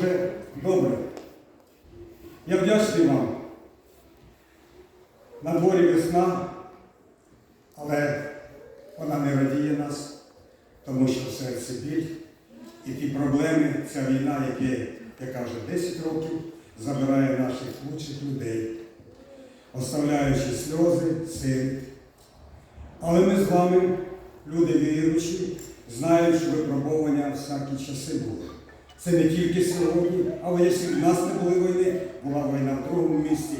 дуже добре. Я вдячний вам. На дворі весна, але вона не радіє нас, тому що в серці біль і ті проблеми, ця війна, яке, яка вже 10 років, забирає наших лучших людей, оставляючи сльози, сили. Але ми з вами, люди віруючі, знають, що випробовування всякі часи були. Це не тільки сьогодні, але якщо в нас не були війни, була війна в другому місті.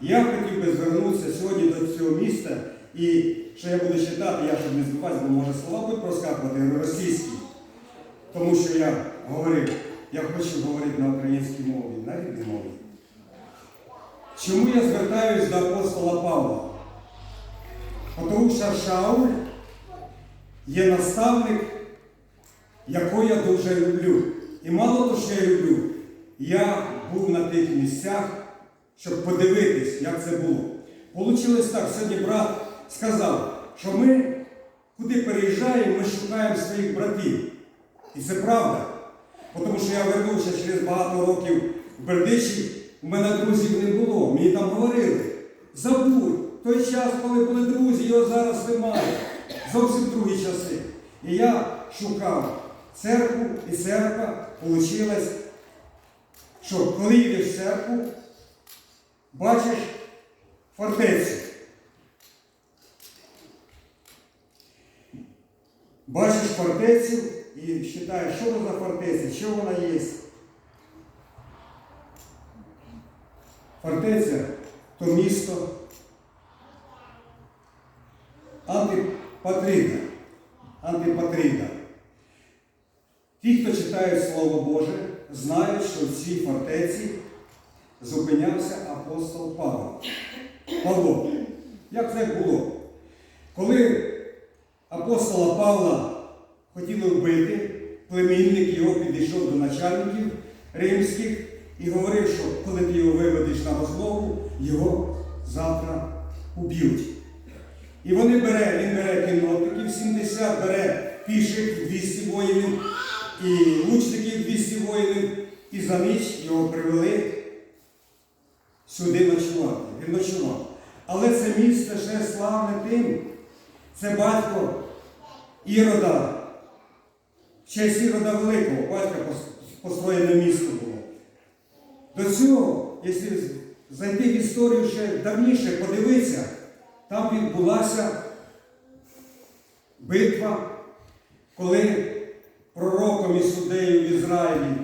Я хотів би звернутися сьогодні до цього міста, і що я буду читати, я щоб не збиватися, бо може слова будуть проскакувати російські. Тому що я говорив, я хочу говорити на українській мові, на рідній мові. Чому я звертаюсь до апостола Павла? Тому що Шауль є наставник, якого я дуже люблю. І мало того, що я люблю, я був на тих місцях, щоб подивитись, як це було. Получилось так, сьогодні брат сказав, що ми куди переїжджаємо, ми шукаємо своїх братів. І це правда. Тому що я вернувся через багато років в Бердичі, у мене друзів не було. Мені там говорили, забудь, той час, коли були друзі, його зараз немає. Зовсім другі часи. І я шукав церкву, і церква вийшла, що коли йдеш в церкву, бачиш фортецю. Бачиш фортецю і вважаєш, що це за фортеця, що вона є. Фортеця то місто антипатріда. Антипатріда. Ті, хто читає Слово Боже, знають, що в цій фортеці зупинявся апостол Павло. Павло. Як це було? Коли апостола Павла хотіли вбити, племінник його підійшов до начальників римських і говорив, що коли ти його виведеш на розмову, його завтра уб'ють. І вони бере, він бере кінотників 70, бере піших 200 воїнів і лучників 200 воїнів, і за ніч його привели сюди ночувати. Він ночував. Але це місце ще славне тим. Це батько Ірода, честь Ірода Великого, батька построєне місто було. До цього, якщо зайти в історію ще давніше, подивитися, там відбулася битва, коли пророком і суддею в Ізраїлі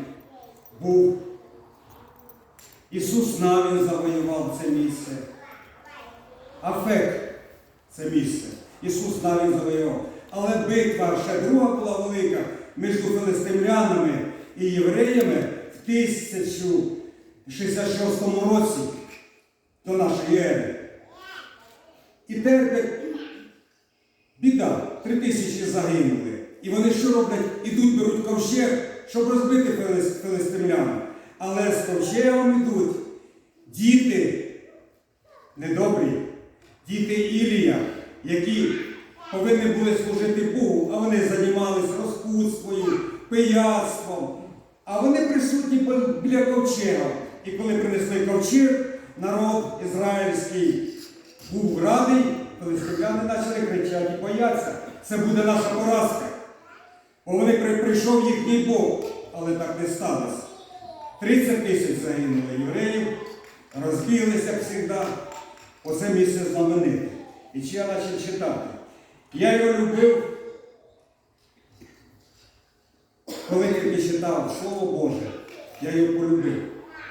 був Ісус Навін завоював це місце. Афек це місце. Ісус Навін завоював. Але битва ще друга була велика між филистимлянами і євреями в 1066 році до нашої ери. І терпять біда, три тисячі загинули. І вони що роблять? Ідуть, беруть ковчег, щоб розбити филистимлян. Але з ковчегом йдуть діти недобрі, діти Ілія, які повинні були служити Богу, а вони займалися розпутствою, пияцтвом. А вони присутні біля ковчега. І коли принесли ковчег, народ ізраїльський був радий, филистимляни почали кричати і бояться. Це буде наша поразка. Бо вони прийшов їхній Бог, але так не сталося. 30 тисяч загинуло євреїв, розбіглися, як завжди. Оце місце знамените. І чи я почав читати? Я його любив, коли тільки читав Слово Боже, я його полюбив.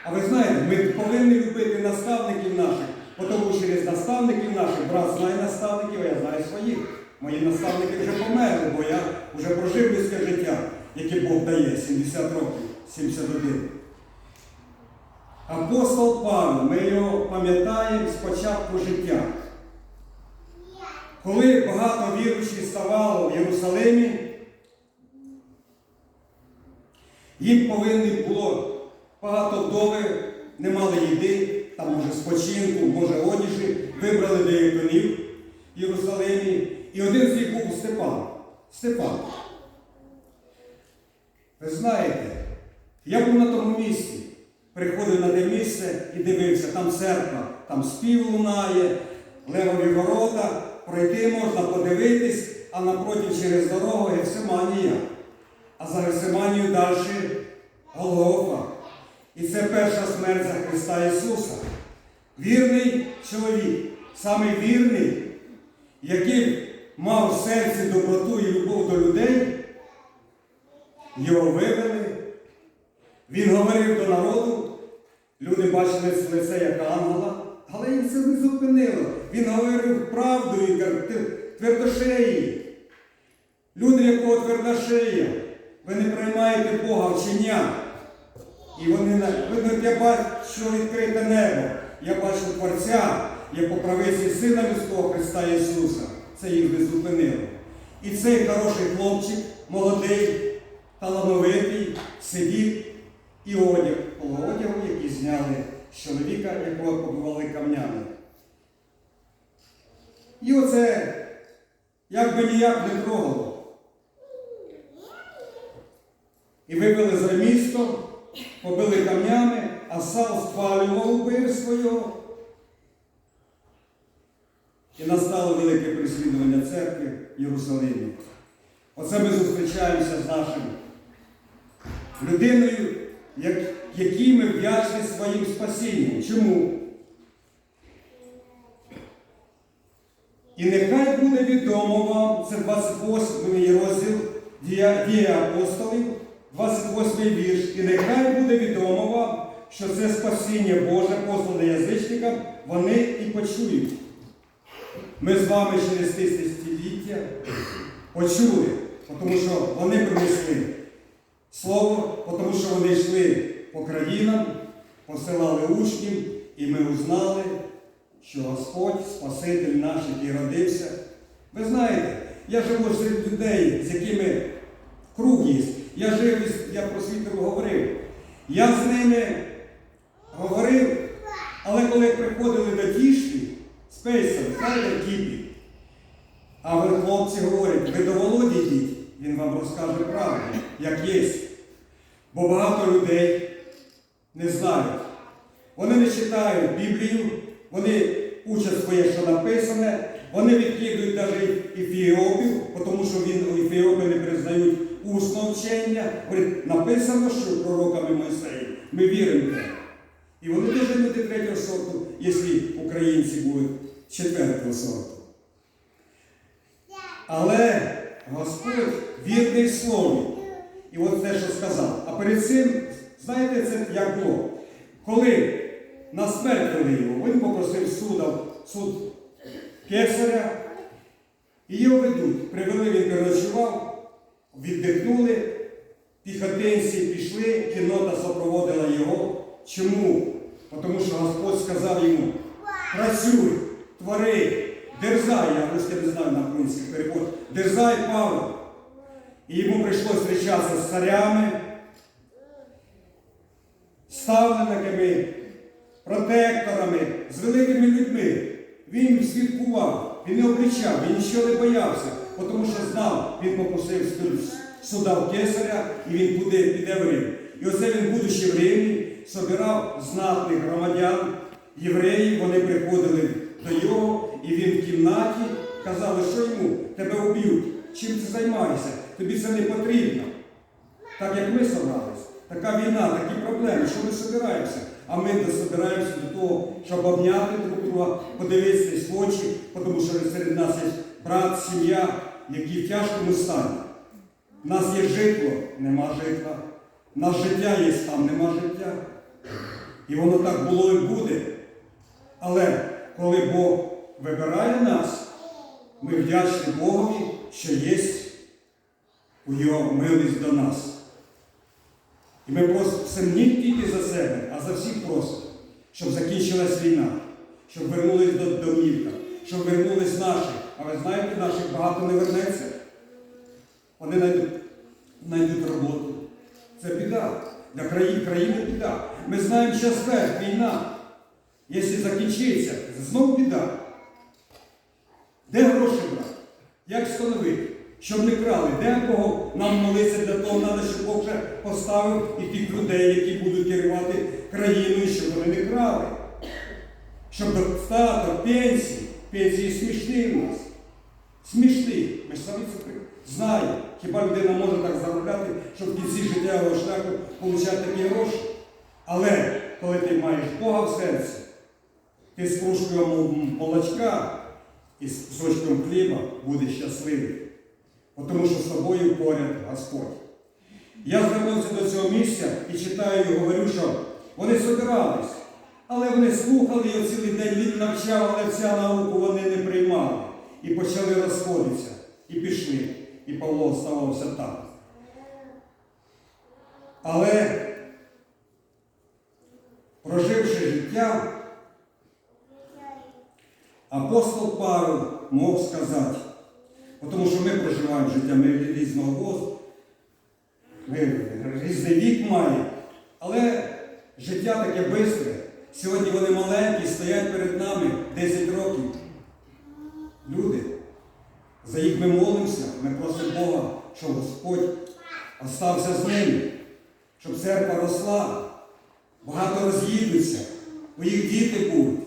А ви знаєте, ми повинні любити наставників наших, тому через наставників наших, брат знає наставників, а я знаю своїх. Мої наставники вже померли, бо я вже прожив людське життя, яке Бог дає, 70 років, 71. Апостол Павло, ми його пам'ятаємо з початку життя. Коли багато віруючих ставало в Єрусалимі, їм повинні було багато вдови, не мали їди, там може спочинку, може одіжі, вибрали деяконів в Єрусалимі. І один з них був Степан. Степан. Ви знаєте, Я був на тому місці, приходив на те місце і дивився, там церква, там спів лунає, левові ворота, пройти можна, подивитись, а напротив через дорогу Гефсиманія. А за Гефсиманію далі Голгофа. І це перша смерть за Христа Ісуса. Вірний чоловік, самий вірний, який мав в серці доброту і любов до людей, його вивели. Він говорив до народу, люди бачили це лице як ангела, але їх це не зупинило. Він говорив правду і твердошеї. Люди, якого твердошея, ви не приймаєте Бога вчення. І вони видно, я бачу відкрите небо. Я бачу Творця, як по правиці Сина Людського Христа Ісуса. Це їх не зупинило. І цей хороший хлопчик, молодий, талановитий, сидів і одяг, одягу, який зняли з чоловіка, якого побивали камнями. І оце, як би ніяк не трогало. І вивели за місто, побили камнями, а Сал спалював убивство його. І настало велике переслідування церкви в Єрусалимі. Оце ми зустрічаємося з нашим людиною, як, якій ми вдячні своїм спасінням. Чому? І нехай буде відомо вам, це 28 розділ Дія апостолів, 28 вірш. І нехай буде відомо вам, що це спасіння Боже, послане язичникам, вони і почують. Ми з вами через тисячоліття почули, тому що вони принесли слово, тому що вони йшли по країнам, посилали учнів, і ми узнали, що Господь, Спаситель наш, який родився. Ви знаєте, я живу серед людей, з якими круг є. Я жив, я про світу говорив. Я з ними говорив, але коли приходили до тішки, пейсом, знаєте, кіпі, а ви, хлопці, говорять, ви до Володі йдіть, він вам розкаже правду, як є. Бо багато людей не знають. Вони не читають Біблію, вони учать своє, що написане, вони відкидують навіть Ефіопів, тому що він Ефіопи не признають усного вчення. Говорять, написано, що пророками Мойсея. Ми віримо в це. І вони теж люди третього сорту, якщо українці будуть четвертого сорту. Але Господь вірний слові. І от те, що сказав. А перед цим, знаєте, це як було? Коли на смерть вели його, він попросив суда, суд кесаря, і його ведуть. Привели, він переночував, віддихнули, піхотинці пішли, кінота супроводила його. Чому? Тому що Господь сказав йому, працюй, твори, дерзай, я русське не знаю на український переход, дерзай Павло. І йому прийшлося зустрічатися з царями, ставленниками, протекторами, з великими людьми. Він свідкував, він не обличав, він нічого не боявся, тому що знав, він попросив суда в кесаря і він буде, піде в Рим. І оце він, будучи в Римі, собирав знатних громадян, євреїв, вони приходили до його, і він в кімнаті казали, що йому тебе вб'ють. Чим ти займаєшся? Тобі це не потрібно. Так як ми собрались, така війна, такі проблеми, що ми собираємося? А ми не собираємося до того, щоб обняти друг друга, подивитися в очі, тому що серед нас є брат, сім'я, які в тяжкому стані. У нас є житло, нема житла. У нас життя є, там нема життя. І воно так було і буде. Але коли Бог вибирає нас, ми вдячні Богові, що є у Його милість до нас. І ми просимо не тільки за себе, а за всіх просимо, щоб закінчилась війна, щоб вернулись до домівка, щоб вернулись наші. А ви знаєте, наших багато не вернеться. Вони знайдуть, знайдуть роботу. Це біда. Для країни, країни біда. Ми знаємо, що смерть, війна. Якщо закінчиться, знову біда. Де гроші брати? Як встановити? Щоб не крали, де кого нам молитися для того, треба, щоб Бог вже поставив і тих людей, які будуть керувати країною, щоб вони не крали. Щоб достаток, пенсії, пенсії смішні в нас. Смішні. Ми ж самі це знаємо. Хіба людина може так заробляти, щоб в кінці життєвого шляху отримати такі гроші? Але коли ти маєш Бога в серці, ти з кружкою молочка і з кусочком хліба будеш щасливий. Тому що з тобою поряд Господь. Я звернувся до цього місця і читаю і говорю, що вони собирались, але вони слухали його цілий день він навчав, але вся науку вони не приймали. І почали розходитися. І пішли. І Павло оставався там. Але проживши життя, апостол Павел мог сказати, тому що ми проживаємо життя, ми різного возу, різний вік маємо, але життя таке бистре. Сьогодні вони маленькі, стоять перед нами 10 років. Люди, за їх ми молимося, ми просимо Бога, щоб Господь остався з ними, щоб церква росла, багато роз'їдуться, у їх діти будуть.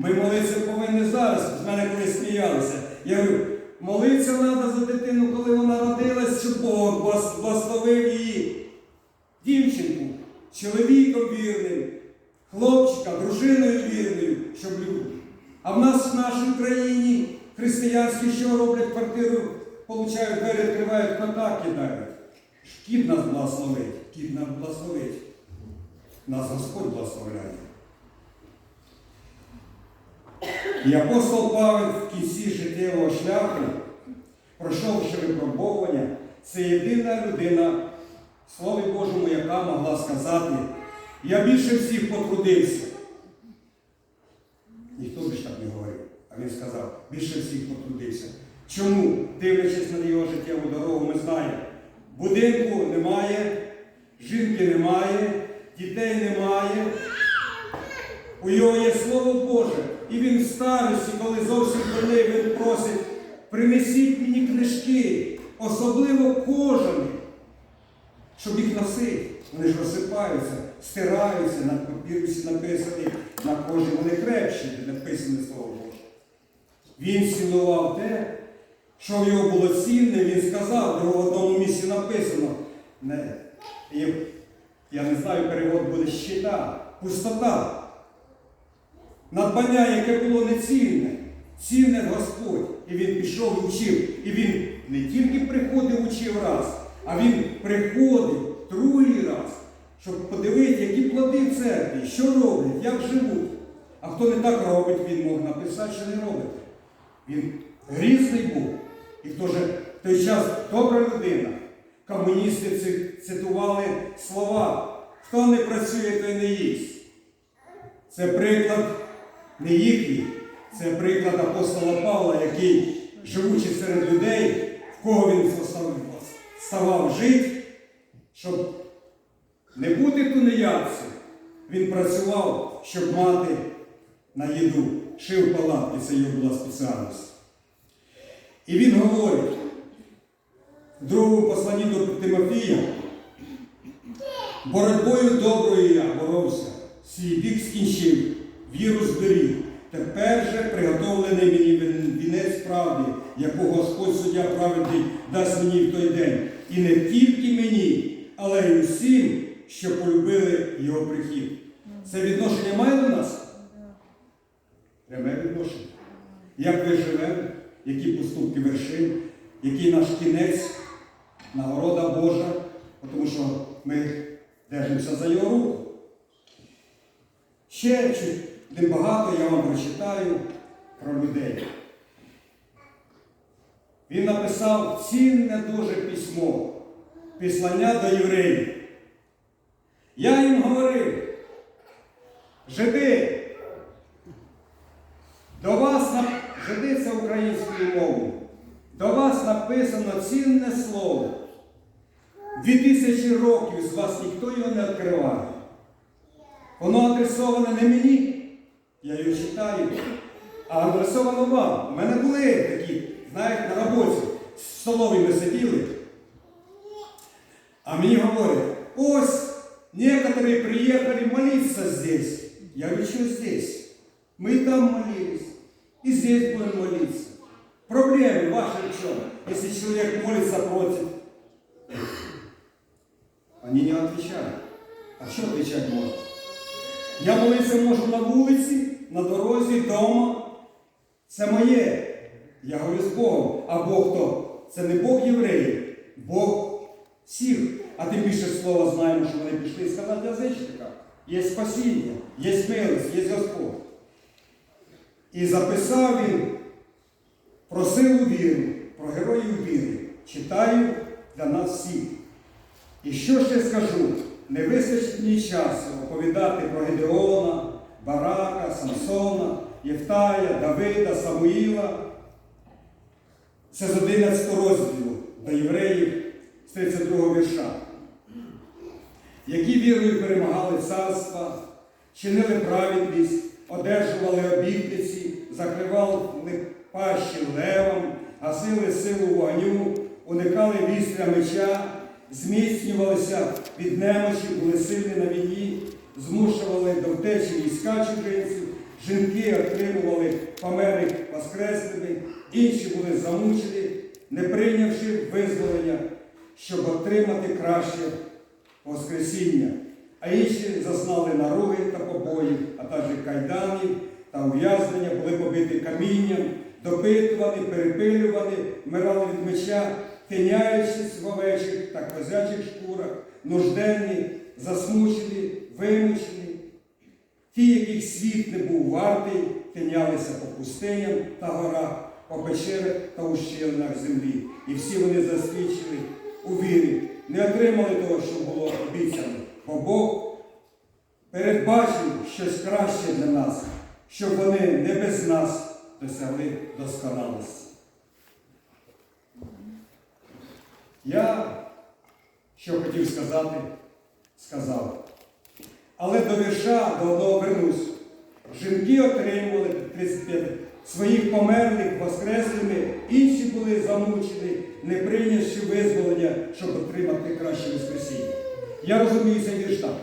Ми молитися повинні зараз. З мене колись сміялися. Я говорю, молитися треба за дитину, коли вона родилась, щоб Бог благословив її. Дівчинку, чоловіком вірним, хлопчика, дружиною вірною, щоб люди. А в нас в нашій країні християнські що роблять квартиру, получають двері, відкривають кота кидають. Кіт нас благословить, кіт нас благословить. Нас Господь благословляє. І апостол Павел в кінці життєвого шляху, пройшовши випробовування, це єдина людина, Слові Божому, яка могла сказати, я більше всіх потрудився. Ніхто більше так не говорив, а він сказав, більше всіх потрудився. Чому? Дивлячись на його життєву дорогу, ми знаємо, будинку немає, жінки немає, дітей немає. У його є Слово Боже. І він в старості, коли зовсім больний, він просить, принесіть мені книжки, особливо кожані, щоб їх носити. Вони ж розсипаються, стираються, на папірусі написані, на кожі вони крепші, де написане Слово Боже. Він цінував те, що в його було цінне, він сказав, де в одному місці написано. Не, я не знаю, перевод буде щита, пустота. Надбання, яке було нецінне, цінне Господь. І він пішов і вчив. І він не тільки приходив, учив раз, а він приходив другий раз, щоб подивити, які плоди в церкві, що роблять, як живуть. А хто не так робить, він мог написати, що не робить. Він грізний був. І в той час добра людина. Комуністи цитували слова. Хто не працює, той не їсть. Це приклад не їхній, це приклад апостола Павла, який, живучи серед людей, в кого він ставав жити, щоб не бути тунеядцем, він працював, щоб мати на їду, шив палатки, це його була спеціальність. І він говорить в другому посланні до Тимофія, боротьбою доброю я боровся, свій бік скінчив, віру зберіг. Тепер же приготовлений мені вінець правди, яку Господь суддя праведний дасть мені в той день. І не тільки мені, але й усім, що полюбили його прихід. Це відношення має до нас? Пряме відношення. Як ви живемо, які поступки вершимо, який наш кінець, нагорода Божа, тому що ми держимося за його руку. Ще чуть небагато я вам прочитаю про людей. Він написав цінне дуже письмо, післання до євреїв. Я їм говорив, жиди, до вас на- жиди це українською мовою. До вас написано цінне слово. Дві тисячі років з вас ніхто його не відкриває. Воно адресоване не мені, я його читаю, а адресовано вам. У мене були такі, знаєте, на роботі, в столові ми сиділи. А мені говорять, ось некоторые приехали молиться здесь. Я говорю, что здесь? Мы и там молились, и здесь будем молиться. Проблемы ваши в чем? Если человек молится против. Они не отвечают. А що отвечать можно? Я молитися можу на вулиці, на дорозі, вдома. Це моє. Я говорю з Богом. А Бог хто? Це не Бог євреїв, Бог всіх. А тим більше слова знаємо, що вони пішли сказати язичникам. Є спасіння, є милость, є Господь. І записав він про силу віри, про героїв віри. Читаю для нас всіх. І що ще скажу? Не вистачить мені часу оповідати про Гедеона, Барака, Самсона, Єфтая, Давида, Самуїла. Це з 11 розділу до євреїв з 32 вірша. Які вірою перемагали царства, чинили праведність, одержували обітниці, закривали пащі левам, гасили силу вогню, уникали вістря меча, зміцнювалися від немочі, були сильні на війні, змушували до втечі війська чужинців, жінки отримували помери воскресними, інші були замучені, не прийнявши визволення, щоб отримати краще Воскресіння, а інші зазнали наруги та побоїв, а також кайданів та ув'язнення, були побиті камінням, допитувані, перепилювані, вмирали від меча, тиняючись в овечих та козячих шкурах, нужденні, засмучені, вимучені. Ті, яких світ не був вартий, тинялися по пустиням та горах, по печерах та ущелинах землі. І всі вони засвідчили у вірі, не отримали того, що було обіцяно, бо Бог передбачив щось краще для нас, щоб вони не без нас досягли досконалості. Я, що хотів сказати, сказав. Але до вірша до одного вернусь. Жінки отримували 35 своїх померлих воскреслими, інші були замучені, не прийнявши визволення, щоб отримати краще воскресіння. Я розумію цей вірш так.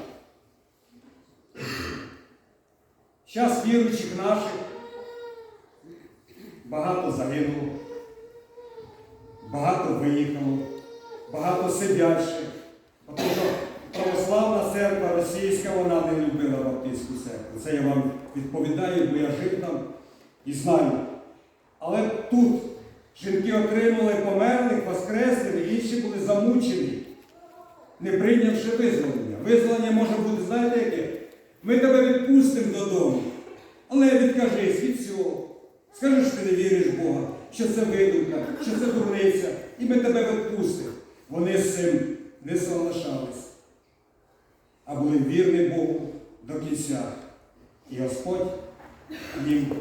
Час віруючих наших багато загинуло, багато виїхало, багато сидячих. Тому що православна церква російська, вона не любила баптистську церкву. Це я вам відповідаю, бо я жив там і знаю. Але тут жінки отримали померлих, воскреслих, інші були замучені, не прийнявши визволення. Визволення може бути, знаєте яке? Ми тебе відпустимо додому. Але відкажись від цього. Скажи, що ти не віриш в Бога, що це видумка, що це дурниця, і ми тебе відпустимо. Вони з цим не соглашались, а були вірні Богу до кінця. І Господь їм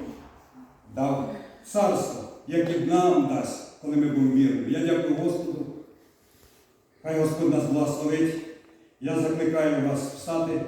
дав царство, як і нам дасть, коли ми будемо вірними. Я дякую Господу. Хай Господь нас благословить. Я закликаю вас встати.